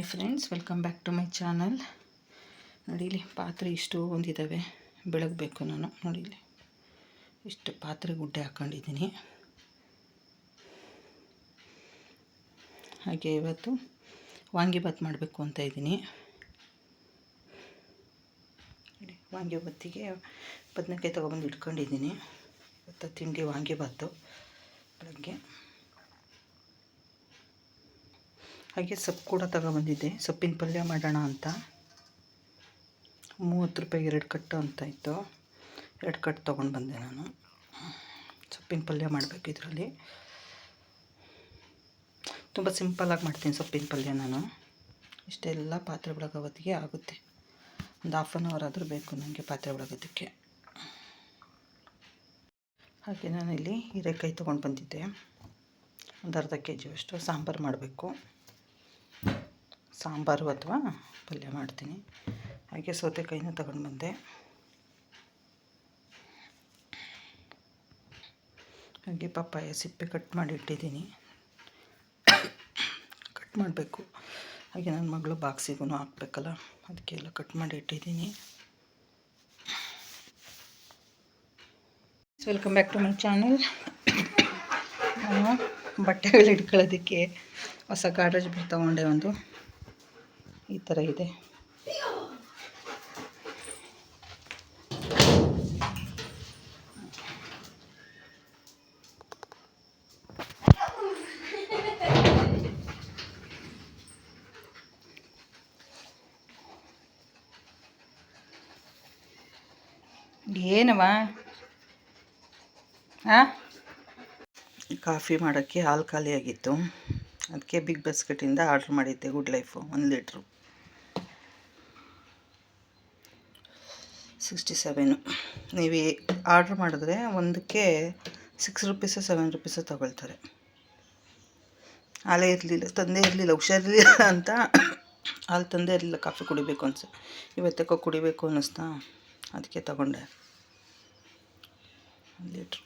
Hi friends welcome back to my channel ನೋಡಿ ಇಲ್ಲಿ ಪಾತ್ರೆ ಇಷ್ಟು ಒಂದಿದ್ದಾವೆ ಬೆಳಗಬೇಕು ನಾನು ನೋಡಿ ಇಲ್ಲಿ ಇಷ್ಟು ಪಾತ್ರೆ ಗುಡ್ಡೆ ಹಾಕ್ಕೊಂಡಿದ್ದೀನಿ ಹಾಗೆ ಇವತ್ತು ವಾಂಗಿಬಾತ್ ಮಾಡಬೇಕು ಅಂತ ಇದ್ದೀನಿ. ನೋಡಿ, ವಾಂಗಿಭಾತಿಗೆ ಬದನೆಕಾಯಿ ತೊಗೊಬಂದು ಇಟ್ಕೊಂಡಿದ್ದೀನಿ. ಇವತ್ತು ತಿಂಡಿ ವಾಂಗಿಬಾತು ಬೆಳಗ್ಗೆ. ಹಾಗೆ ಸೊಪ್ಪು ಕೂಡ ತಗೊಬಂದಿದ್ದೆ. ಸೊಪ್ಪಿನ ಪಲ್ಯ ಮಾಡೋಣ ಅಂತ. ಮೂವತ್ತು ರೂಪಾಯಿಗೆ ಎರಡು ಕಟ್ಟು ಅಂತ ಇತ್ತು. ಎರಡು ಕಟ್ಟು ತೊಗೊಂಡು ಬಂದೆ ನಾನು. ಸೊಪ್ಪಿನ ಪಲ್ಯ ಮಾಡಬೇಕು ಇದರಲ್ಲಿ. ತುಂಬ ಸಿಂಪಲ್ಲಾಗಿ ಮಾಡ್ತೀನಿ ಸೊಪ್ಪಿನ ಪಲ್ಯ ನಾನು. ಇಷ್ಟೆಲ್ಲ ಪಾತ್ರೆ ಬೆಳಗೋವತ್ತಿಗೆ ಆಗುತ್ತೆ. ಒಂದು ಹಾಫ್ ಆನ್ ಅವರ್ ಆದರೂ ಬೇಕು ನನಗೆ ಪಾತ್ರೆ ಬೆಳಗೋದಕ್ಕೆ ಹಾಗೆ ನಾನಿಲ್ಲಿ ಹೀರೆಕಾಯಿ ತೊಗೊಂಡು ಬಂದಿದ್ದೆ. ಒಂದು ಅರ್ಧ ಕೆ ಜಿಯಷ್ಟು ಸಾಂಬಾರು ಮಾಡಬೇಕು. ಸಾಂಬಾರು ಅಥವಾ ಪಲ್ಯ ಮಾಡ್ತೀನಿ. ಹಾಗೆ ಸೌತೆಕಾಯಿನ ತಗೊಂಡು ಬಂದೆ. ಹಾಗೆ ಪಪ್ಪಾಯ ಸಿಪ್ಪೆ ಕಟ್ ಮಾಡಿ ಇಟ್ಟಿದ್ದೀನಿ. ಕಟ್ ಮಾಡಬೇಕು. ಹಾಗೆ ನನ್ನ ಮಗಳು ಬಾಕ್ಸಿಗೂ ಹಾಕ್ಬೇಕಲ್ಲ, ಅದಕ್ಕೆ ಎಲ್ಲ ಕಟ್ ಮಾಡಿ ಇಟ್ಟಿದ್ದೀನಿ. Welcome back to my channel ನಾನು ಬಟ್ಟೆಗಳು ಇಟ್ಕೊಳ್ಳೋದಕ್ಕೆ ಹೊಸ ಗಾಡ್ರೇಜ್ ಬಿಟ್ಟು ತೊಗೊಂಡೆ ಒಂದು. ಈ ಥರ ಇದೆ. ಏನವ ಕಾಫಿ ಮಾಡೋಕ್ಕೆ ಹಾಲು ಖಾಲಿಯಾಗಿತ್ತು. ಅದಕ್ಕೆ ಬಿಗ್ ಬಾಸ್ಕೆಟಿಂದ ಆರ್ಡ್ರ್ ಮಾಡಿದ್ದೆ ಗುಡ್ ಲೈಫು, ಒಂದು ಲೀಟ್ರು. ಸಿಕ್ಸ್ಟಿ ಸೆವೆನು ನೀವು ಆರ್ಡ್ರ್ ಮಾಡಿದ್ರೆ ಒಂದಕ್ಕೆ ಸಿಕ್ಸ್ ರುಪೀಸು ಸೆವೆನ್ ರುಪೀಸು ತೊಗೊಳ್ತಾರೆ. ಹಾಲೇ ಇರಲಿಲ್ಲ, ತಂದೆ ಇರಲಿಲ್ಲ ಹುಷಾರಿರಲಿಲ್ಲ ಅಂತ ಹಾಲು ತಂದೆ ಇರಲಿಲ್ಲ, ಕಾಫಿ ಕುಡಿಬೇಕು ಅನ್ಸ ಇವತ್ತಕ್ಕೋ ಕುಡಿಬೇಕು ಅನ್ನಿಸ್ತಾ, ಅದಕ್ಕೆ ತಗೊಂಡೆ. ಲೀಟ್ರು.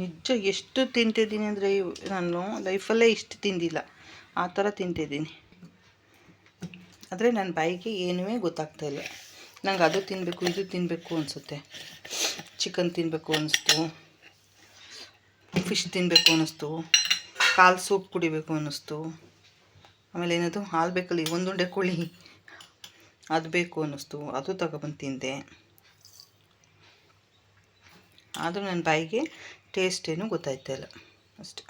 ನಿಜ ಎಷ್ಟು ತಿಂತಿದ್ದೀನಿ ಅಂದರೆ ನಾನು ಲೈಫಲ್ಲೇ ಇಷ್ಟು ತಿಂದಿಲ್ಲ. ಆ ಥರ ತಿಂತಿದ್ದೀನಿ. ಆದರೆ ನನ್ನ ಬಾಯಿಗೆ ಏನೂ ಗೊತ್ತಾಗ್ತಾ ಇಲ್ಲ. ನಂಗೆ ಅದು ತಿನ್ನಬೇಕು ಇದು ತಿನ್ನಬೇಕು ಅನಿಸುತ್ತೆ. ಚಿಕನ್ ತಿನ್ನಬೇಕು ಅನ್ನಿಸ್ತು ಫಿಶ್ ತಿನ್ನಬೇಕು ಅನ್ನಿಸ್ತು ಕಾಲು ಸೂಪ್ ಕುಡಿಬೇಕು ಅನ್ನಿಸ್ತು ಆಮೇಲೆ ಏನದು? ಹಾಲು ಬೇಕಲ್ಲಿ ಒಂದುಂಡೆ ಕೋಳಿ. ಅದು ಬೇಕು ಅನ್ನಿಸ್ತು ಅದು ತಗೊಬಂದು ತಿಂದೆ. ಆದರೂ ನನ್ನ ಬಾಯಿಗೆ ಟೇಸ್ಟ್ ಏನು ಗೊತ್ತಾಯ್ತಾ ಇಲ್ಲ. ಅಷ್ಟೆ.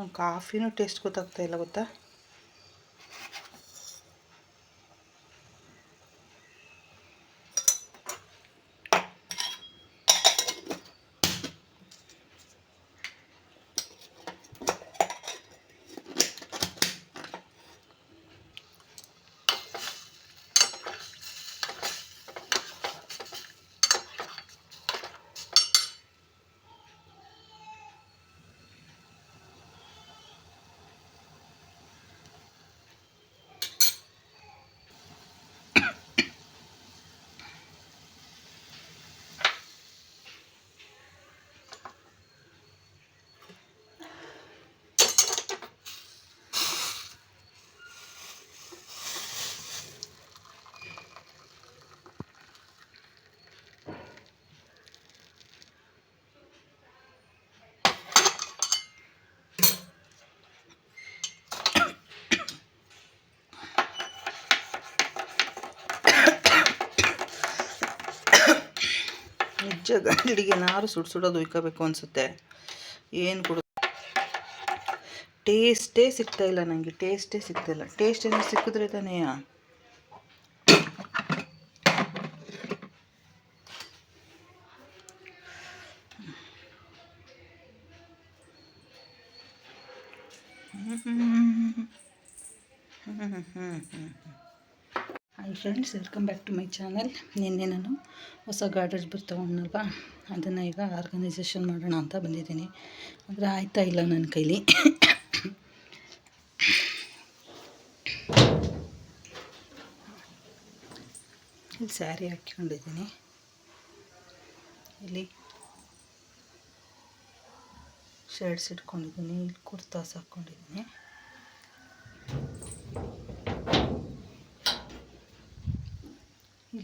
ನಂಗೆ ಕಾಫಿನೂ ಟೇಸ್ಟ್ ಗೊತ್ತಾಗ್ತಾ ಇಲ್ಲ ಗೊತ್ತಾ? ನಿಜ ಗಂಟಲಿಗೆ ಏನಾದ್ರು ಸುಡು ಸುಡೋದು ಉಯ್ಕೋಬೇಕು ಅನಿಸುತ್ತೆ. ಏನು ಕೊಡು ಟೇಸ್ಟೇ ಸಿಗ್ತಾ ಇಲ್ಲ ನನಗೆ ಟೇಸ್ಟೇ ಸಿಗ್ತಾ ಇಲ್ಲ. ಟೇಸ್ಟ್ ಏನೋ ಸಿಕ್ಕಿದ್ರೆ ತಾನೇ. Hi friends welcome back to my channel ನಿನ್ನೆ ನಾನು ಹೊಸ ಗಾರ್ಡರ್ಸ್ ಬರ್ ತೊಗೊಂಡಲ್ವಾ ಅದನ್ನು ಈಗ ಆರ್ಗನೈಸೇಷನ್ ಮಾಡೋಣ ಅಂತ ಬಂದಿದ್ದೀನಿ. ಆದರೆ ಆಯ್ತಾ ಇಲ್ಲ ನನ್ನ ಕೈಲಿ? ಇಲ್ಲಿ ಸ್ಯಾರಿ ಹಾಕ್ಕೊಂಡಿದ್ದೀನಿ. ಇಲ್ಲಿ ಶರ್ಟ್ಸ್ ಇಟ್ಕೊಂಡಿದ್ದೀನಿ, ಇಲ್ಲಿ ಕುರ್ತಾಸ್ ಹಾಕ್ಕೊಂಡಿದ್ದೀನಿ.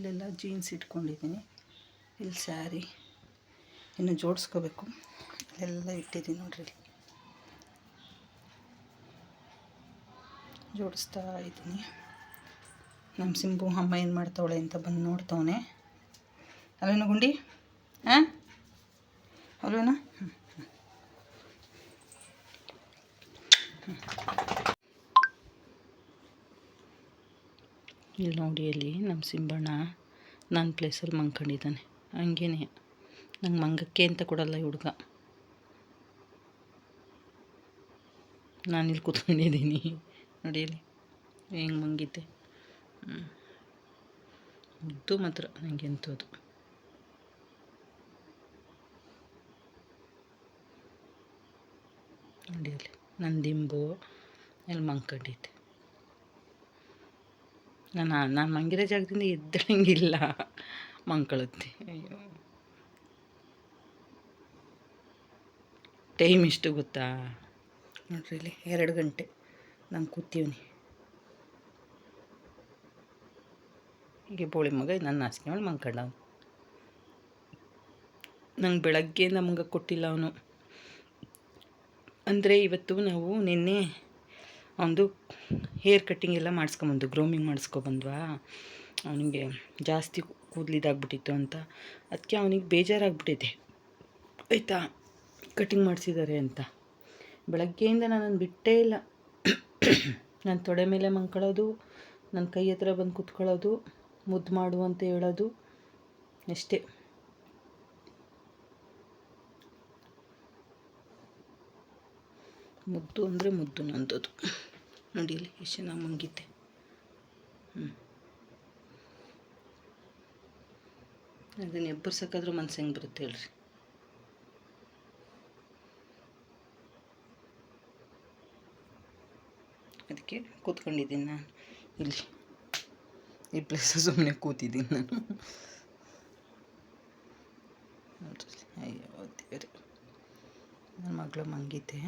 ಇಲ್ಲೆಲ್ಲ ಜೀನ್ಸ್ ಇಟ್ಕೊಂಡಿದ್ದೀನಿ. ಇಲ್ಲಿ ಸ್ಯಾರಿ ಇನ್ನು ಜೋಡಿಸ್ಕೋಬೇಕು. ಇಲ್ಲೆಲ್ಲ ಇಟ್ಟಿದ್ದೀನಿ ನೋಡ್ರಿ ಜೋಡಿಸ್ತಾ ಇದ್ದೀನಿ. ನಮ್ಮ ಸಿಂಬು ಅಮ್ಮ ಏನು ಮಾಡ್ತಾವಳೆ ಅಂತ ಬಂದು ನೋಡ್ತವನೆ. ಅಲ್ವೇನೋ ಗುಂಡಿ? ಹಾಂ ಅಲ್ವೇನಾ? ಹ್ಞೂ ಇಲ್ಲಿ ನೋಡಿ ಅಲ್ಲಿ ನಮ್ಮ ಸಿಂಬಣ್ಣ ನನ್ನ ಪ್ಲೇಸಲ್ಲಿ ಮಂಗ್ಕೊಂಡಿದ್ದಾನೆ. ಹಂಗೇನೆ. ನಂಗೆ ಮಂಗಕ್ಕೆ ಅಂತ ಕೊಡಲ್ಲ ಈ ಹುಡುಗ. ನಾನಿಲ್ಲಿ ಕೂತ್ಕೊಂಡಿದ್ದೀನಿ. ನೋಡಿ ಅಲ್ಲಿ ಹೆಂಗೆ ಮಂಗಿದ್ದೆ ಉದ್ದು ಮಾತ್ರ. ನನಗೆ ಎಂಥದ್ದು ನೋಡಿ ಅಲ್ಲಿ. ನನ್ನ ದಿಂಬು. ಅಲ್ಲಿ ಮಂಕೊಂಡಿದ್ದೆ ನಾನು ನಾನು ಮಂಗಿರೋ ಜಾಗದಿಂದ ಎದ್ದಳಂಗಿಲ್ಲ ಮಂಕಳುತ್ತೆ ಅಯ್ಯೋ. ಟೈಮ್ ಇಷ್ಟು ಗೊತ್ತಾ? ನೋಡ್ರಿ ಇಲ್ಲಿ ಎರಡು ಗಂಟೆ. ನಾನು ಕೂತೀವ್ನಿ. ಹೀಗೆ ಬೋಳಿ ಮಗ ನನ್ನ ಹಾಸಿಗೆ ಮೇಲೆ ಮಂಕಂಡ ಅವನು. ನಂಗೆ ಬೆಳಗ್ಗೆ ನಮಗೆ ಕೊಟ್ಟಿಲ್ಲ ಅವನು. ಅಂದರೆ ಇವತ್ತು ನಾವು ನಿನ್ನೆ ಅವನದು ಹೇರ್ ಕಟ್ಟಿಂಗ್ ಎಲ್ಲ ಮಾಡಿಸ್ಕೊಂಬಂದು ಗ್ರೋಮಿಂಗ್ ಮಾಡಿಸ್ಕೊಬಂದ್ವಾ? ಅವನಿಗೆ ಜಾಸ್ತಿ ಕೂದಲಿದಾಗ್ಬಿಟ್ಟಿತ್ತು ಅಂತ. ಅದಕ್ಕೆ ಅವನಿಗೆ ಬೇಜಾರಾಗ್ಬಿಟ್ಟಿದೆ. ಆಯಿತಾ ಕಟ್ಟಿಂಗ್ ಮಾಡಿಸಿದ್ದಾರೆ ಅಂತ. ಬೆಳಗ್ಗೆಯಿಂದ ನಾನು ಬಿಟ್ಟೇ ಇಲ್ಲ. ನನ್ನ ತೊಡೆ ಮೇಲೆ ಮಂಕೊಳ್ಳೋದು ನನ್ನ ಕೈ ಹತ್ರ ಬಂದು ಕುತ್ಕೊಳ್ಳೋದು, ಮುದ್ದು ಮಾಡು ಅಂತ ಹೇಳೋದು, ಅಷ್ಟೇ. ಮುದ್ದು ಅಂದರೆ ಮುದ್ದು ನಂದದು. ನೋಡಿ ಇಲ್ಲಿ ಎಷ್ಟು ಚೆನ್ನಾಗಿ ಮಂಗಿದ್ದೆ ಹ್ಞೂ ಅದನ್ನು ಎಬ್ಬರ್ಸಕ್ಕಾದ್ರೂ ಮನ್ಸು ಹೆಂಗೆ ಬರುತ್ತೆ ಹೇಳ್ರಿ. ಅದಕ್ಕೆ ಕೂತ್ಕೊಂಡಿದ್ದೀನಿ ನಾನು. ಇಲ್ಲಿ. ಈ ಪ್ಲೇಸ್ ಸುಮ್ಮನೆ ಕೂತಿದ್ದೀನಿ ನಾನು. ನೋಡ್ರಿ, ಅಯ್ಯೋ ನನ್ನ ಮಗಳು ಮಂಗಿದ್ದೆ.